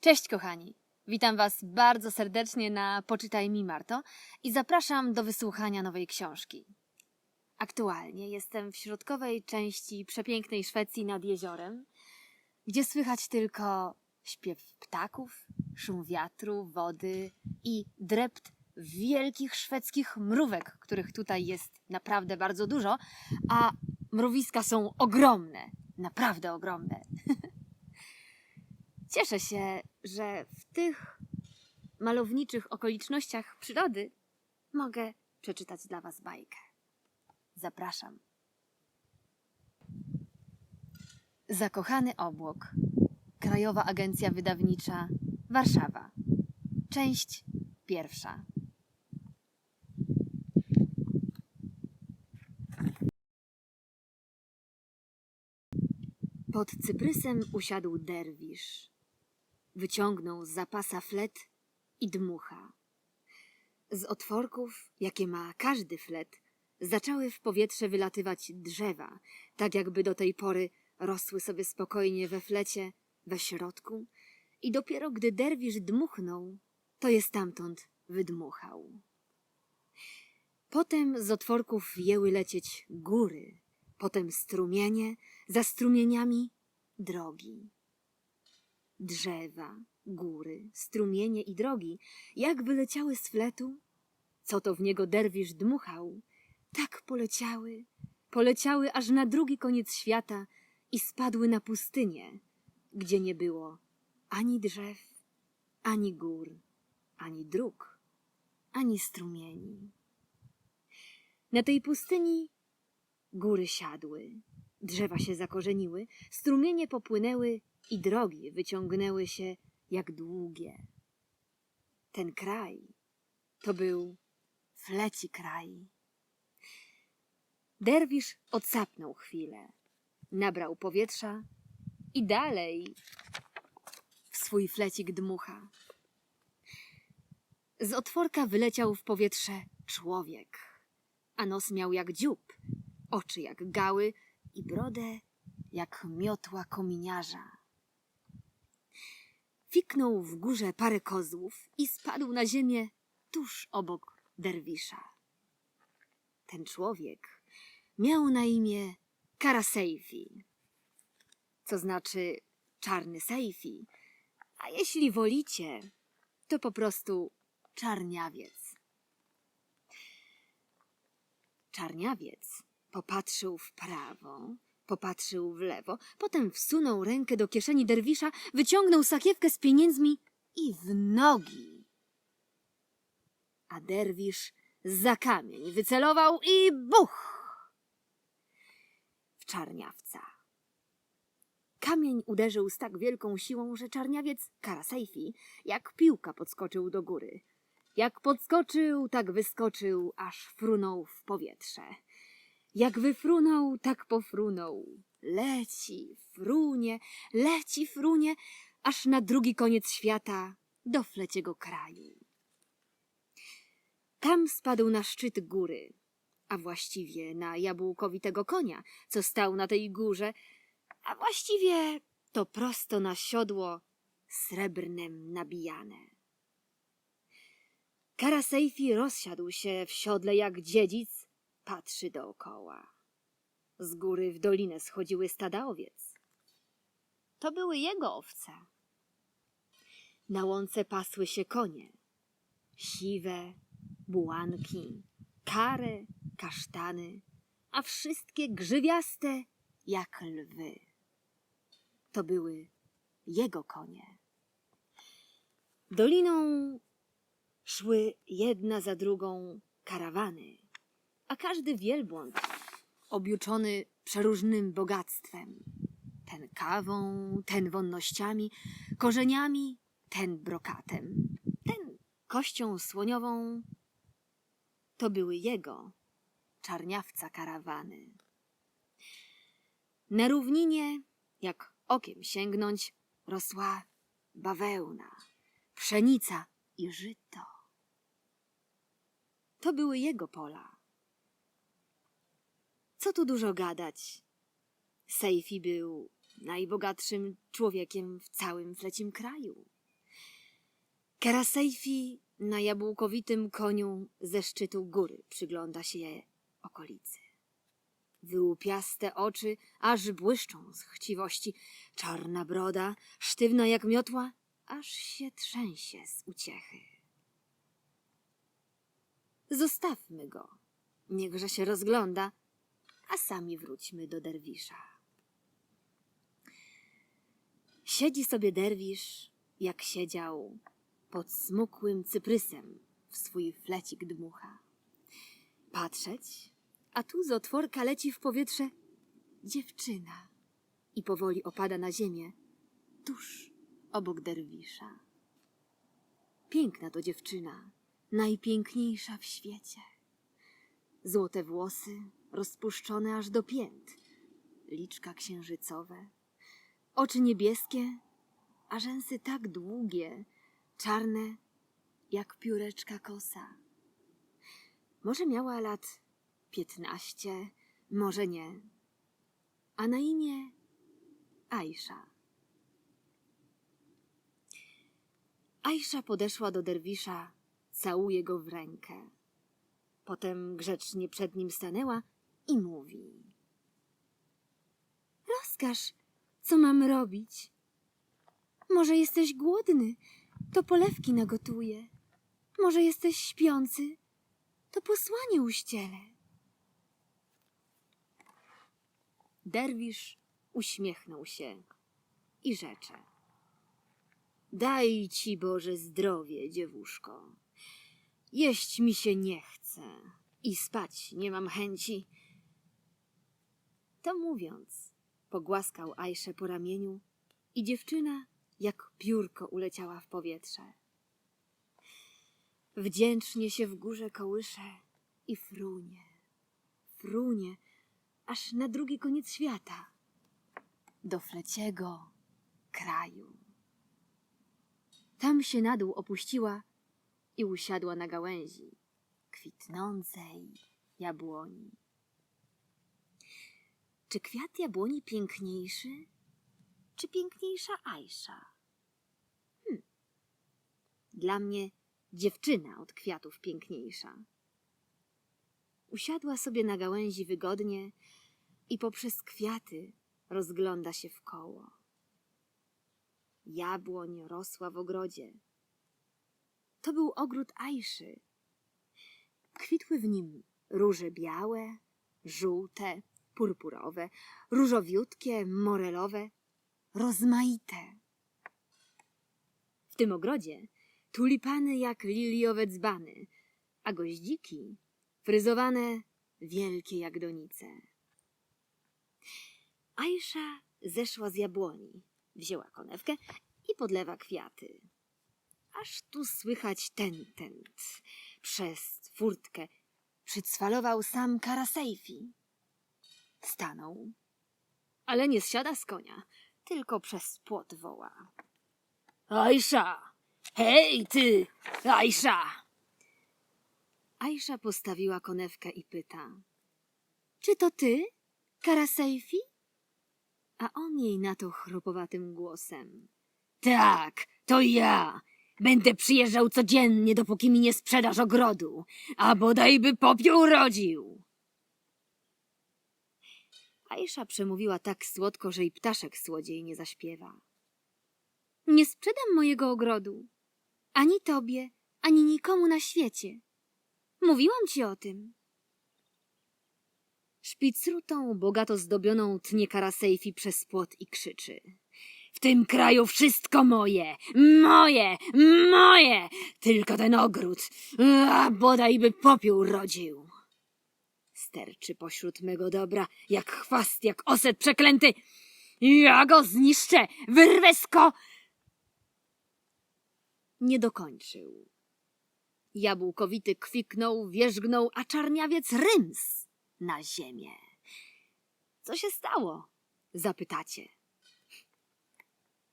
Cześć kochani! Witam Was bardzo serdecznie na Poczytaj mi Marto i zapraszam do wysłuchania nowej książki. Aktualnie jestem w środkowej części przepięknej Szwecji nad jeziorem, gdzie słychać tylko śpiew ptaków, szum wiatru, wody i drept wielkich szwedzkich mrówek, których tutaj jest naprawdę bardzo dużo, a mrowiska są ogromne, naprawdę ogromne. Cieszę się, że w tych malowniczych okolicznościach przyrody mogę przeczytać dla Was bajkę. Zapraszam. Zakochany obłok. Krajowa Agencja Wydawnicza Warszawa. Część pierwsza. Pod cyprysem usiadł derwisz. Wyciągnął z zapasa flet i dmucha. Z otworków, jakie ma każdy flet, zaczęły w powietrze wylatywać drzewa, tak jakby do tej pory rosły sobie spokojnie we flecie, we środku, i dopiero gdy derwisz dmuchnął, to je stamtąd wydmuchał. Potem z otworków jęły lecieć góry, potem strumienie, za strumieniami drogi. Drzewa, góry, strumienie i drogi, jak wyleciały z fletu, co to w niego derwisz dmuchał, tak poleciały, poleciały aż na drugi koniec świata i spadły na pustynię, gdzie nie było ani drzew, ani gór, ani dróg, ani strumieni. Na tej pustyni góry siadły, drzewa się zakorzeniły, strumienie popłynęły i drogi wyciągnęły się jak długie. Ten kraj to był fleci kraj. Derwisz odsapnął chwilę, nabrał powietrza i dalej w swój flecik dmucha. Z otworka wyleciał w powietrze człowiek, a nos miał jak dziób, oczy jak gały i brodę jak miotła kominiarza. Fiknął w górze parę kozłów i spadł na ziemię tuż obok derwisza. Ten człowiek miał na imię Karasejfi, co znaczy czarny sejfi, a jeśli wolicie, to po prostu czarniawiec. Czarniawiec popatrzył w prawo, popatrzył w lewo, potem wsunął rękę do kieszeni derwisza, wyciągnął sakiewkę z pieniędzmi i w nogi. A derwisz za kamień wycelował i buch! W czarniawca. Kamień uderzył z tak wielką siłą, że czarniawiec Karasejfi jak piłka podskoczył do góry. Jak podskoczył, tak wyskoczył, aż frunął w powietrze. Jak wyfrunął, tak pofrunął. Leci, frunie, leci, frunie, aż na drugi koniec świata, do fleciego kraju. Tam spadł na szczyt góry, a właściwie na jabłkowitego konia, co stał na tej górze, a właściwie to prosto na siodło srebrnem nabijane. Karasejfi rozsiadł się w siodle jak dziedzic, patrzy dookoła. Z góry w dolinę schodziły stada owiec. To były jego owce. Na łące pasły się konie. Siwe, bułanki, kare, kasztany, a wszystkie grzywiaste jak lwy. To były jego konie. Doliną szły jedna za drugą karawany, a każdy wielbłąd objuczony przeróżnym bogactwem. Ten kawą, ten wonnościami, korzeniami, ten brokatem, ten kością słoniową. To były jego, czarniawca karawany. Na równinie, jak okiem sięgnąć, rosła bawełna, pszenica i żyto. To były jego pola. Co tu dużo gadać? Sejfi był najbogatszym człowiekiem w całym flecim kraju. Karasejfi na jabłkowitym koniu ze szczytu góry przygląda się okolicy. Wyłupiaste oczy aż błyszczą z chciwości, czarna broda, sztywna jak miotła, aż się trzęsie z uciechy. Zostawmy go, niechże się rozgląda, a sami wróćmy do derwisza. Siedzi sobie derwisz, jak siedział pod smukłym cyprysem w swój flecik dmucha. Patrzeć, a tu z otworka leci w powietrze dziewczyna i powoli opada na ziemię, tuż obok derwisza. Piękna to dziewczyna, najpiękniejsza w świecie. Złote włosy, rozpuszczone aż do pięt, liczka księżycowe, oczy niebieskie, a rzęsy tak długie, czarne jak pióreczka kosa. Może miała lat piętnaście, może nie, a na imię Aisza. Aisza podeszła do derwisza, całuje go w rękę. Potem grzecznie przed nim stanęła i mówi: Rozkaż, co mam robić? Może jesteś głodny, to polewki nagotuję. Może jesteś śpiący, to posłanie uścielę. Derwisz uśmiechnął się i rzecze. Daj ci Boże zdrowie, dziewuszko. Jeść mi się nie chce i spać nie mam chęci. To mówiąc, pogłaskał Ajszę po ramieniu i dziewczyna jak piórko uleciała w powietrze. Wdzięcznie się w górze kołysze i frunie, frunie, aż na drugi koniec świata, do fleciego kraju. Tam się na dół opuściła i usiadła na gałęzi kwitnącej jabłoni. Czy kwiat jabłoni piękniejszy, czy piękniejsza Aisza? Hm. Dla mnie dziewczyna od kwiatów piękniejsza. Usiadła sobie na gałęzi wygodnie i poprzez kwiaty rozgląda się w koło. Jabłoń rosła w ogrodzie. To był ogród Ajszy. Kwitły w nim róże białe, żółte, purpurowe, różowiutkie, morelowe, rozmaite. W tym ogrodzie tulipany jak liliowe dzbany, a goździki fryzowane wielkie jak donice. Ajsza zeszła z jabłoni, wzięła konewkę i podlewa kwiaty. Aż tu słychać tentent. Przez furtkę przycwalował sam Karasejfi. Stanął, ale nie zsiada z konia, tylko przez płot woła. Ajsza! Hej, ty, Ajsza! Ajsza postawiła konewkę i pyta. Czy to ty, Karasejfi? A on jej na to chropowatym głosem. Tak, to ja. Będę przyjeżdżał codziennie, dopóki mi nie sprzedasz ogrodu, a bodajby popiół rodził. Aisza przemówiła tak słodko, że i ptaszek słodziej nie zaśpiewa. Nie sprzedam mojego ogrodu. Ani tobie, ani nikomu na świecie. Mówiłam ci o tym. Szpicrutą, bogato zdobioną tnie Karasejfi przez płot i krzyczy. W tym kraju wszystko moje, moje, moje, tylko ten ogród, a bodajby popiół rodził. Sterczy pośród mego dobra, jak chwast, jak oset przeklęty. Ja go zniszczę, wyrwę z ko... Nie dokończył. Jabłkowity kwiknął, wierzgnął, a czarniawiec ryms na ziemię. Co się stało? Zapytacie.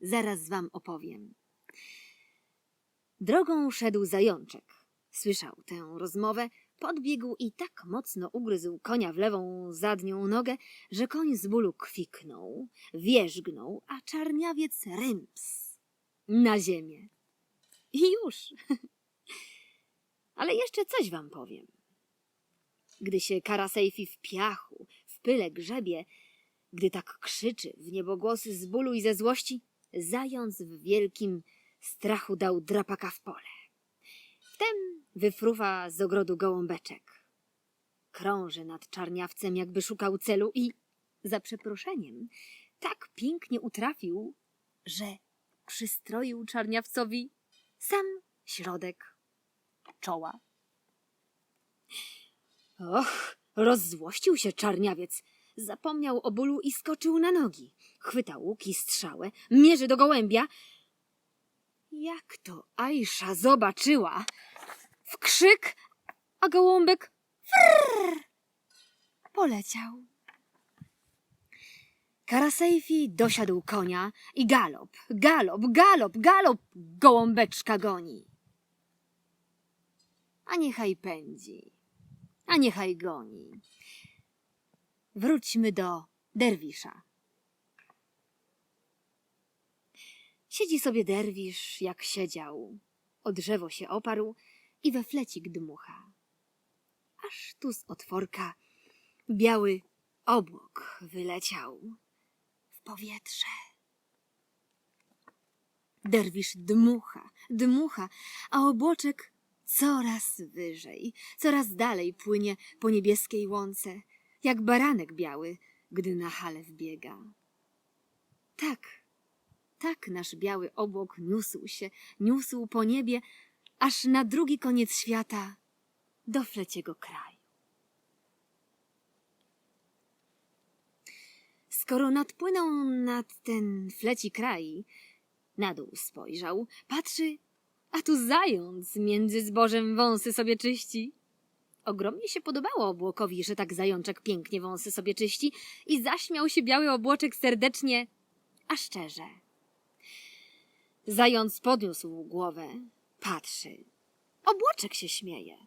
Zaraz wam opowiem. Drogą szedł zajączek. Słyszał tę rozmowę, podbiegł i tak mocno ugryzł konia w lewą zadnią nogę, że koń z bólu kwiknął, wierzgnął, a czarniawiec ryms na ziemię. I już. Ale jeszcze coś wam powiem. Gdy się Karasejfi w piachu, w pyle grzebie, gdy tak krzyczy w niebogłosy z bólu i ze złości, zając w wielkim strachu dał drapaka w pole. Wtem wyfruwa z ogrodu gołąbeczek. Krąży nad czarniawcem, jakby szukał celu i, za przeproszeniem, tak pięknie utrafił, że przystroił czarniawcowi sam środek czoła. Och, rozzłościł się czarniawiec. Zapomniał o bólu i skoczył na nogi. Chwyta łuk i strzałę, mierzy do gołębia. Jak to Ajsza zobaczyła? W krzyk, a gołąbek frrr, poleciał. Karasejfi dosiadł konia i galop, galop, galop, galop gołąbeczka goni. A niechaj pędzi, a niechaj goni. Wróćmy do derwisza. Siedzi sobie derwisz, jak siedział. O drzewo się oparł i we flecik dmucha. Aż tu z otworka biały obłok wyleciał w powietrze. Derwisz dmucha, dmucha, a obłoczek coraz wyżej, coraz dalej płynie po niebieskiej łące, jak baranek biały, gdy na hale wbiega. Tak, tak nasz biały obłok niósł się, niósł po niebie, aż na drugi koniec świata, do fleciego kraju. Skoro nadpłynął nad ten fleci kraj, na dół spojrzał, patrzy, a tu zając między zbożem wąsy sobie czyści. Ogromnie się podobało obłokowi, że tak zajączek pięknie wąsy sobie czyści i zaśmiał się biały obłoczek serdecznie, a szczerze. Zając podniósł głowę, patrzy. Obłoczek się śmieje.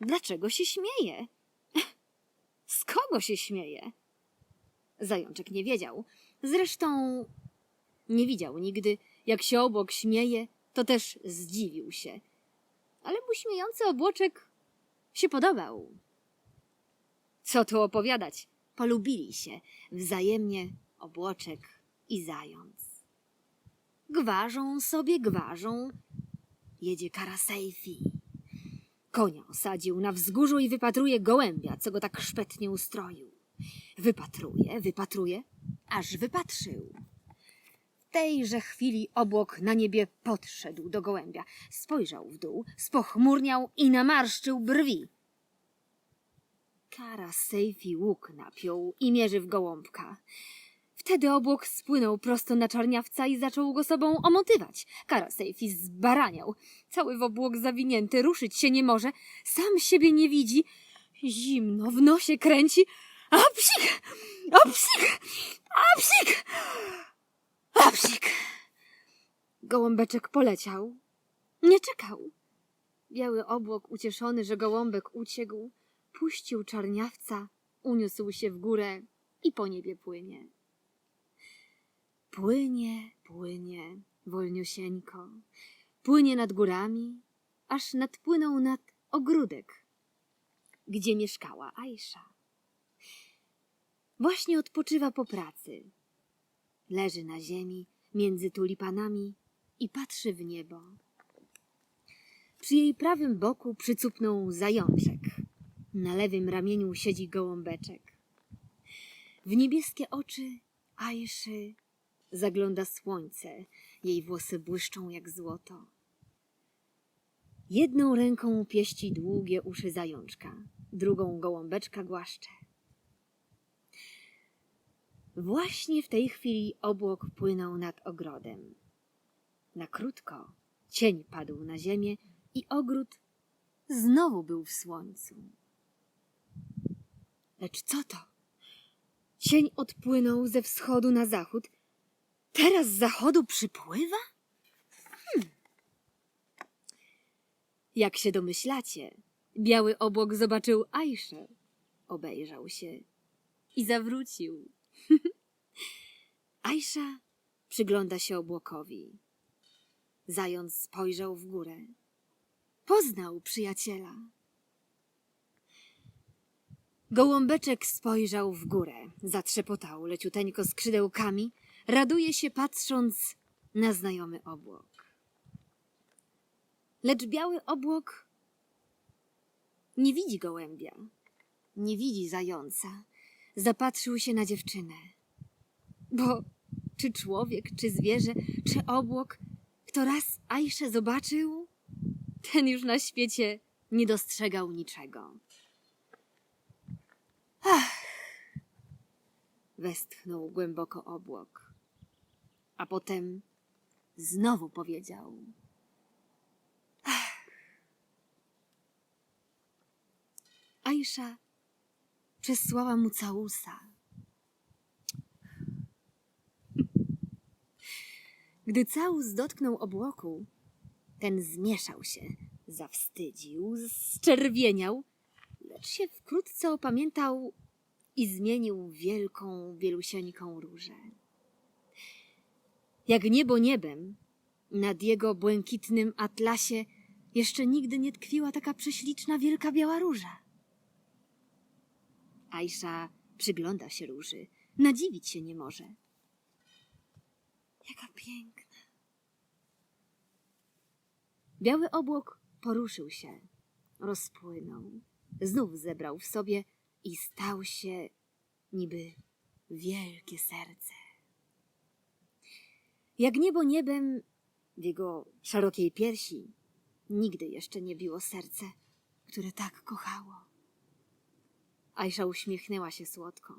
Dlaczego się śmieje? Z kogo się śmieje? Zajączek nie wiedział. Zresztą nie widział nigdy, jak się obłok śmieje, to też zdziwił się. Ale mu śmiejący obłoczek się podobał. Co tu opowiadać? Polubili się wzajemnie obłoczek i zając. Gwarzą sobie, gwarzą. Jedzie Karasejfi. Konia osadził na wzgórzu i wypatruje gołębia, co go tak szpetnie ustroił. Wypatruje, wypatruje, aż wypatrzył. W tejże chwili obłok na niebie podszedł do gołębia. Spojrzał w dół, spochmurniał i namarszczył brwi. Kara Sejfi łuk napiął i mierzy w gołąbka. Wtedy obłok spłynął prosto na czarniawca i zaczął go sobą omotywać. Kara Sejfi zbaraniał. Cały w obłok zawinięty, ruszyć się nie może, sam siebie nie widzi. Zimno w nosie kręci. A psik! A psik! A psik! A psik! Gołąbeczek poleciał. Nie czekał. Biały obłok, ucieszony, że gołąbek uciekł, puścił czarniawca, uniósł się w górę i po niebie płynie. Płynie, płynie, wolniusieńko. Płynie nad górami, aż nadpłynął nad ogródek, gdzie mieszkała Ajsza. Właśnie odpoczywa po pracy. Leży na ziemi między tulipanami i patrzy w niebo. Przy jej prawym boku przycupnął zajączek. Na lewym ramieniu siedzi gołąbeczek. W niebieskie oczy Ajszy zagląda słońce. Jej włosy błyszczą jak złoto. Jedną ręką pieści długie uszy zajączka, drugą gołąbeczka głaszcze. Właśnie w tej chwili obłok płynął nad ogrodem. Na krótko cień padł na ziemię i ogród znowu był w słońcu. Lecz co to? Cień odpłynął ze wschodu na zachód. Teraz z zachodu przypływa? Hmm. Jak się domyślacie, biały obłok zobaczył Ajszę, obejrzał się i zawrócił. Ajsza przygląda się obłokowi. Zając spojrzał w górę. Poznał przyjaciela. Gołąbeczek spojrzał w górę, zatrzepotał leciuteńko skrzydełkami, raduje się patrząc na znajomy obłok. Lecz biały obłok nie widzi gołębia, nie widzi zająca. Zapatrzył się na dziewczynę. Bo czy człowiek, czy zwierzę, czy obłok, kto raz Ajszę zobaczył, ten już na świecie nie dostrzegał niczego. Ach! Westchnął głęboko obłok, a potem znowu powiedział. Ach! Ajsza przesłała mu całusa. Gdy całus dotknął obłoku, ten zmieszał się, zawstydził, zczerwieniał, lecz się wkrótce opamiętał i zmienił wielką, bielusieńką różę. Jak niebo niebem, nad jego błękitnym atlasie jeszcze nigdy nie tkwiła taka prześliczna, wielka biała róża. Ajsza przygląda się róży, nadziwić się nie może. Jaka piękna. Biały obłok poruszył się, rozpłynął, znów zebrał w sobie i stał się niby wielkie serce. Jak niebo niebem w jego szerokiej piersi nigdy jeszcze nie biło serce, które tak kochało. Ajsza uśmiechnęła się słodko.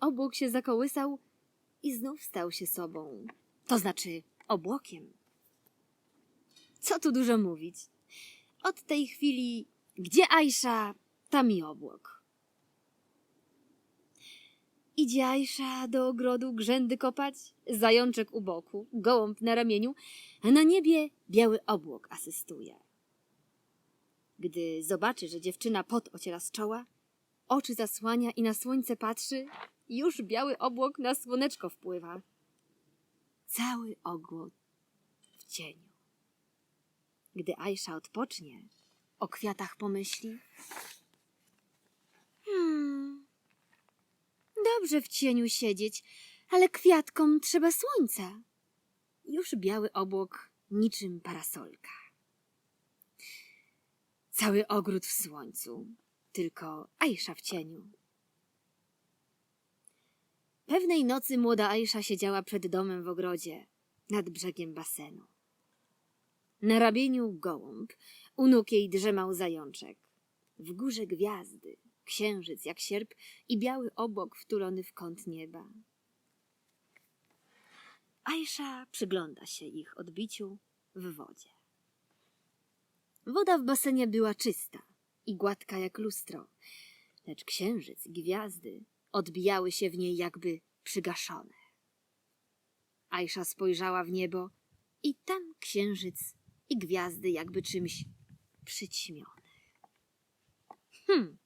Obłok się zakołysał i znów stał się sobą, to znaczy obłokiem. Co tu dużo mówić? Od tej chwili, gdzie Ajsza, tam i obłok. Idzie do ogrodu grzędy kopać, zajączek u boku, gołąb na ramieniu, a na niebie biały obłok asystuje. Gdy zobaczy, że dziewczyna pot ociera z czoła, oczy zasłania i na słońce patrzy, już biały obłok na słoneczko wpływa. Cały ogród w cieniu. Gdy Ajsza odpocznie, o kwiatach pomyśli. Dobrze w cieniu siedzieć, ale kwiatkom trzeba słońca. Już biały obłok niczym parasolka. Cały ogród w słońcu, tylko Ajsza w cieniu. Pewnej nocy młoda Ajsza siedziała przed domem w ogrodzie, nad brzegiem basenu. Na ramieniu gołąb, u nóg jej drzemał zajączek. W górze gwiazdy, księżyc jak sierp i biały obłok wtulony w kąt nieba. Ajsza przygląda się ich odbiciu w wodzie. Woda w basenie była czysta i gładka jak lustro, lecz księżyc i gwiazdy odbijały się w niej jakby przygaszone. Ajsza spojrzała w niebo i tam księżyc i gwiazdy jakby czymś przyćmione. Hm.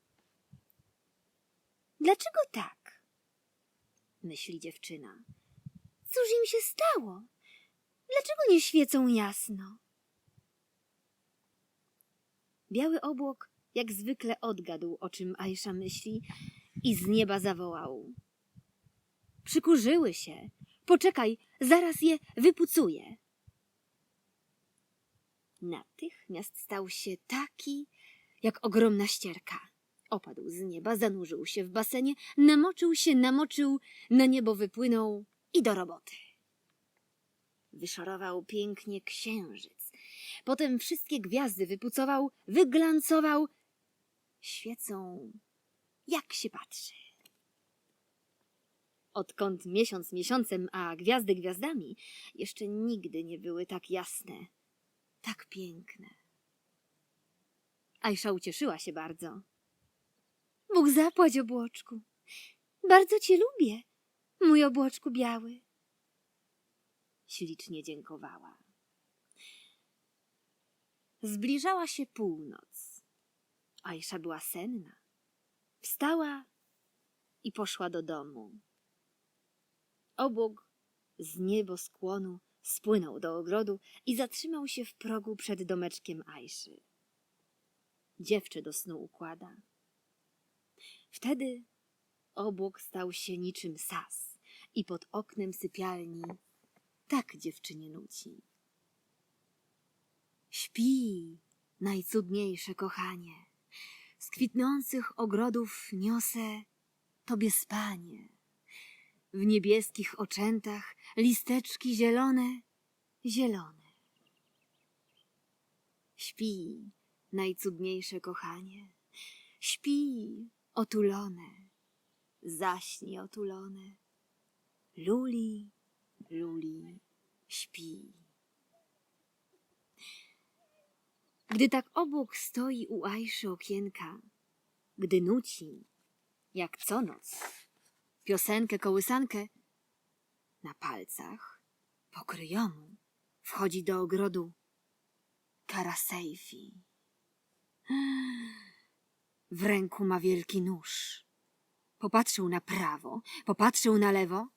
Dlaczego tak? Myśli dziewczyna. Cóż im się stało? Dlaczego nie świecą jasno? Biały obłok jak zwykle odgadł, o czym Ajsza myśli i z nieba zawołał. Przykurzyły się. Poczekaj, zaraz je wypucuję. Natychmiast stał się taki, jak ogromna ścierka. Opadł z nieba, zanurzył się w basenie, namoczył się, namoczył, na niebo wypłynął i do roboty. Wyszorował pięknie księżyc. Potem wszystkie gwiazdy wypucował, wyglancował. Świecą, jak się patrzy. Odkąd miesiąc miesiącem, a gwiazdy gwiazdami, jeszcze nigdy nie były tak jasne, tak piękne. Ajsza ucieszyła się bardzo. Bóg zapłać, obłoczku. Bardzo cię lubię, mój obłoczku biały. Ślicznie dziękowała. Zbliżała się północ. Ajsza była senna. Wstała i poszła do domu. Obok z nieboskłonu Spłynął do ogrodu i zatrzymał się w progu przed domeczkiem Ajszy. Dziewczę do snu układa. Wtedy obłok stał się niczym sas i pod oknem sypialni tak dziewczynie nuci. Śpi, najcudniejsze kochanie, z kwitnących ogrodów niosę tobie spanie. W niebieskich oczętach listeczki zielone, zielone. Śpi, najcudniejsze kochanie, śpi, otulone, zaśnij otulone. Luli, luli, śpi. Gdy tak obok stoi u Ajszy okienka, gdy nuci, jak co noc, piosenkę, kołysankę, na palcach, pokryjomu, wchodzi do ogrodu Karasejfi. W ręku ma wielki nóż. Popatrzył na prawo, popatrzył na lewo.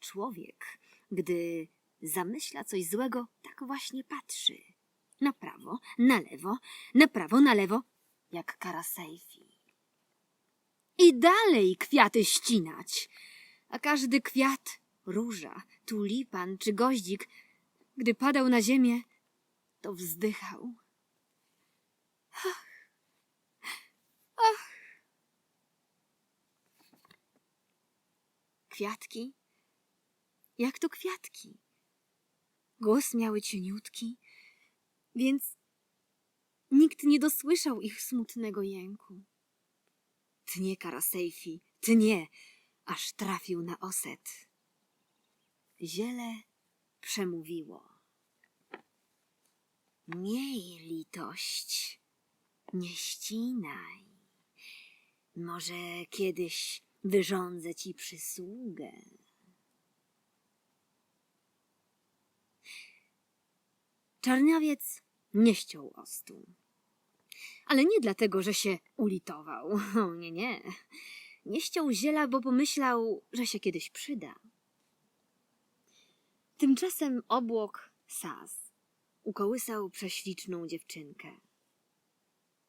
Człowiek, gdy zamyśla coś złego, tak właśnie patrzy. Na prawo, na lewo, na prawo, na lewo, jak Karasejfi. I dalej kwiaty ścinać, a każdy kwiat, róża, tulipan czy goździk, gdy padał na ziemię, to wzdychał. Ach, ach. Kwiatki? Jak to kwiatki? Głos miały cieniutki, więc nikt nie dosłyszał ich smutnego jęku. Tnie Karasejfi, tnie, aż trafił na oset. Ziele przemówiło. Miej litość, nie ścinaj. Może kiedyś wyrządzę ci przysługę. Czarniawiec nie ściął ostu. Ale nie dlatego, że się ulitował. O, nie, nie. Nie ściął ziela, bo pomyślał, że się kiedyś przyda. Tymczasem obłok Sas ukołysał prześliczną dziewczynkę.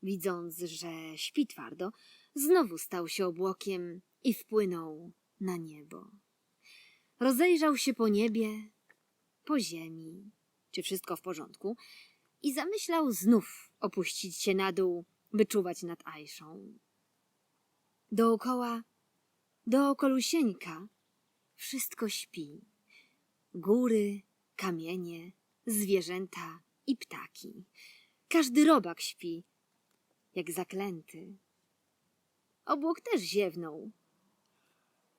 Widząc, że śpi twardo, znowu stał się obłokiem i wpłynął na niebo. Rozejrzał się po niebie, po ziemi, czy wszystko w porządku, i zamyślał znów opuścić się na dół, by czuwać nad Ajszą. Dookoła, dookolusieńka, wszystko śpi. Góry, kamienie, zwierzęta i ptaki. Każdy robak śpi, jak zaklęty. Obłok też ziewnął.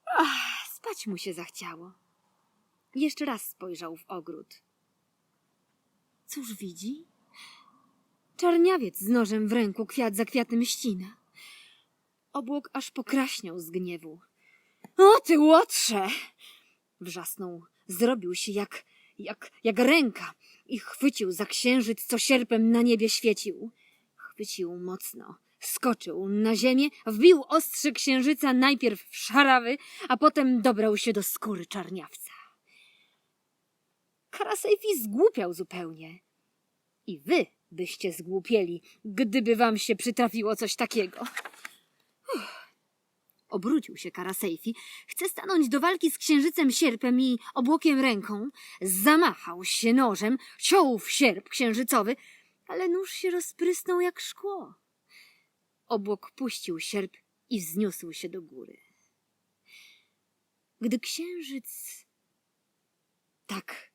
Ach, spać mu się zachciało. Jeszcze raz spojrzał w ogród. Cóż widzi? Czarniawiec z nożem w ręku kwiat za kwiatem ścina. Obłok aż pokraśniał z gniewu. O ty łotrze! Wrzasnął, zrobił się jak, jak, jak ręka i chwycił za księżyc, co sierpem na niebie świecił. Chwycił mocno, skoczył na ziemię, wbił ostrze księżyca najpierw w szarawy, a potem dobrał się do skóry czarniawca. Karasejfi zgłupiał zupełnie. I wy byście zgłupieli, gdyby wam się przytrafiło coś takiego. Uff. Obrócił się Karasejfi, chce stanąć do walki z księżycem sierpem i obłokiem ręką. Zamachał się nożem, ciął w sierp księżycowy, ale nóż się rozprysnął jak szkło. Obłok puścił sierp i wzniósł się do góry. Gdy księżyc tak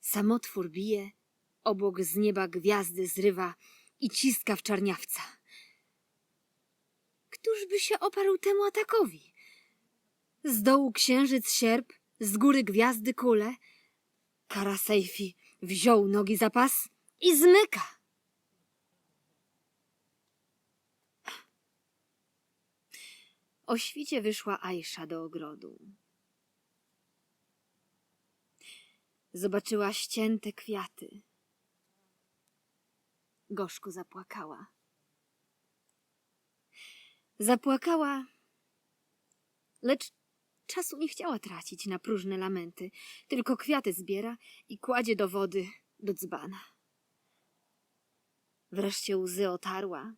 samotwór bije, obłok z nieba gwiazdy zrywa i ciska w czarniawca. Któż by się oparł temu atakowi? Z dołu księżyc sierp, z góry gwiazdy kule. Karasejfi wziął nogi za pas i zmyka. O świcie wyszła Ajsza do ogrodu. Zobaczyła ścięte kwiaty. Gorzko zapłakała. Zapłakała, lecz czasu nie chciała tracić na próżne lamenty, tylko kwiaty zbiera i kładzie do wody do dzbana. Wreszcie łzy otarła,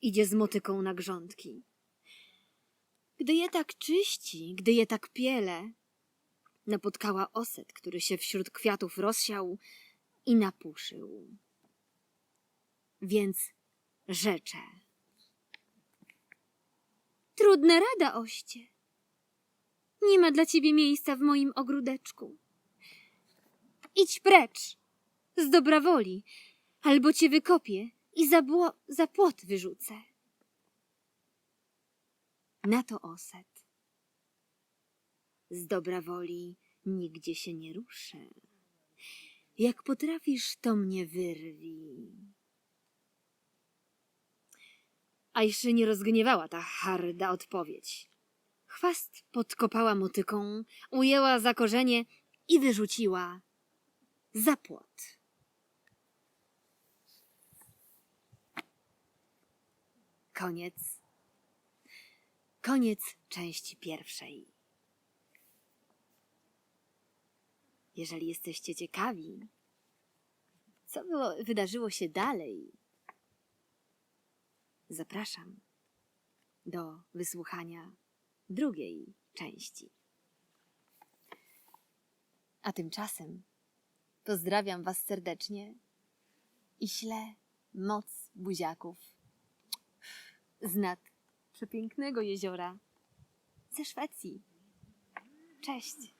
idzie z motyką na grządki. Gdy je tak czyści, gdy je tak piele, napotkała oset, który się wśród kwiatów rozsiał i napuszył. Więc rzecze. Trudna rada, oście. Nie ma dla ciebie miejsca w moim ogródeczku. Idź precz, z dobra woli, albo cię wykopię i za, za płot wyrzucę. Na to oset. Z dobra woli nigdzie się nie ruszę. Jak potrafisz, to mnie wyrwij. A jeszcze nie rozgniewała ta harda odpowiedź. Chwast podkopała motyką, ujęła za korzenie i wyrzuciła za płot. Koniec. Koniec części pierwszej. Jeżeli jesteście ciekawi, co było, wydarzyło się dalej, zapraszam do wysłuchania drugiej części. A tymczasem pozdrawiam Was serdecznie i ślę moc buziaków z nad przepięknego jeziora ze Szwecji. Cześć!